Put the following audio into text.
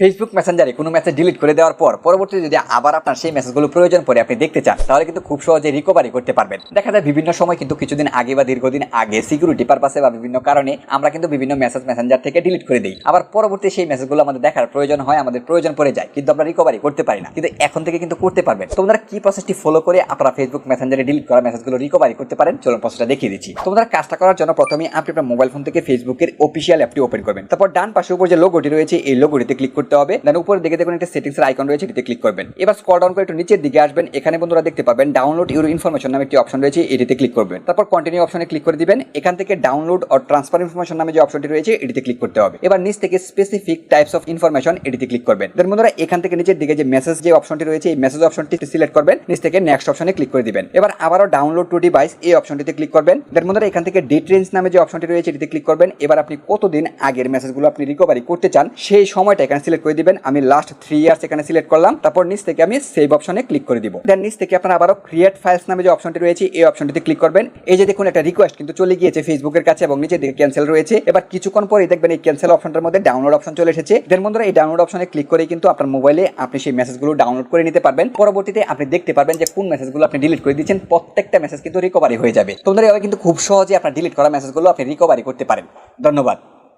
Facebook মেসেঞ্জারে কোনো message delete করে দেওয়ার পর পরবর্তীতে যদি আবার আপনার সেই মেসেজগুলো প্রয়োজন পড়ে আপনি দেখতে চান, তাহলে কিন্তু খুব সহজে রিকভারি করতে পারবেন। দেখা যায় বিভিন্ন সময় কিন্তু কিছুদিন আগে বা দীর্ঘদিন আগে সিকিউরিটি পারপাসে বা বিভিন্ন কারণে আমরা কিন্তু বিভিন্ন মেসেজ মেসেঞ্জার থেকে ডিলিট করে দিই। আবার পরবর্তী সেই মেসেজগুলো আমাদের দেখার প্রয়োজন হয়, আমাদের প্রয়োজন পড়ে যায়, কিন্তু আমরা রিকভারি করতে পারি না। কিন্তু এখন থেকে কিন্তু করতে পারবেন। তোমরা কি প্রসেসটি ফলো করে আপনারা ফেসবুক মেসেঞ্জারে ডিলিট করা মেসেজগুলো রিকভারি করতে পারেন? চলুন প্রসেসটা দেখিয়ে দিচ্ছি। তোমরা কাজটা করার জন্য প্রথমে আপনি আপনার মোবাইল ফোন থেকে ফেসবুকের অফিসিয়াল অ্যাপটি ওপেন করবেন। তারপর ডান পাশে উপর যে লোগোটি রয়েছে, এই লোগোটিতে ক্লিক করতে হবে। দেন উপরে দিকে দেখুন একটা সেটিংস এর আইকন রয়েছে, এটিতে ক্লিক করবেন। এবার স্ক্রল ডাউন করে একটু নিচের দিকে আসবেন। এখানে বন্ধুরা দেখতে পাবেন ডাউনলোড ইউর ইনফরমেশন নামে একটি অপশন রয়েছে, এটিতে ক্লিক করবেন। তারপর কন্টিনিউ অপশনে ক্লিক করে দিবেন। এখান থেকে ডাউনলোড অর ট্রান্সফার ইনফরমেশন নামে যে অপশনটি রয়েছে, এটিতে ক্লিক করতে হবে। এবার নিচ থেকে স্পেসিফিক টাইপস অফ ইনফরমেশন এটিতে ক্লিক করবেন। দেন বন্ধুরা, এখান থেকে নিচের দিকে যে মেসেজ যে অপশনটি রয়েছে, এই মেসেজ অপশনটি সিলেক্ট করবেন। নিচ থেকে নেক্সট অপশনে ক্লিক করে দিবেন। এবার আবারও ডাউনলোড টু ডিভাইস এই অপশনটিতে ক্লিক করবেন। দেন বন্ধুরা, এখান থেকে ডেট রেঞ্জ নামে যে অপশনটি রয়েছে, এটিতে ক্লিক করবেন। এবার আপনি কতদিন আগের মেসেজগুলো আপনি রিকভারি করতে চান, সেই সময়টা এখানে করে দিবেন। আমি লাস্ট থ্রি ইয়ার্স এখানে সিলেক্ট করলাম। তারপর নিচ থেকে আমি সেভ অপশনে ক্লিক করে দিব। দেন নিচ থেকে আপনার আবারও ক্রিয়েট ফাইলস নামে যে অপশনটি রয়েছে, এই অপশনটিতে ক্লিক করবেন। এই যে দেখুন, একটা রিকোয়েস্ট কিন্তু চলে গিয়েছে ফেসবুকের কাছে এবং নিচে দিকে ক্যান্সেল রয়েছে। এবার কিছুক্ষণ পরে দেখবেন এই ক্যান্সেল অপশনটার মধ্যে ডাউনলোড অপশন চলে এসেছে। দেন বন্ধুরা, এই ডাউনলোড অপশনে ক্লিক করে কিন্তু আপনার মোবাইলে আপনি সেই মেসেজগুলো ডাউনলোড করে নিতে পারবেন। পরবর্তীতে আপনি দেখতে পারবেন যে কোন মেসেজগুলো আপনি ডিলিট করে দিচ্ছেন প্রত্যেকটা মেসেজ কিন্তু রিকভারি হয়ে যাবে। তোমরা এভাবে কিন্তু খুব সহজে আপনার ডিলিট করা মেসেজগুলো আপনি রিকভারি করতে পারেন। ধন্যবাদ।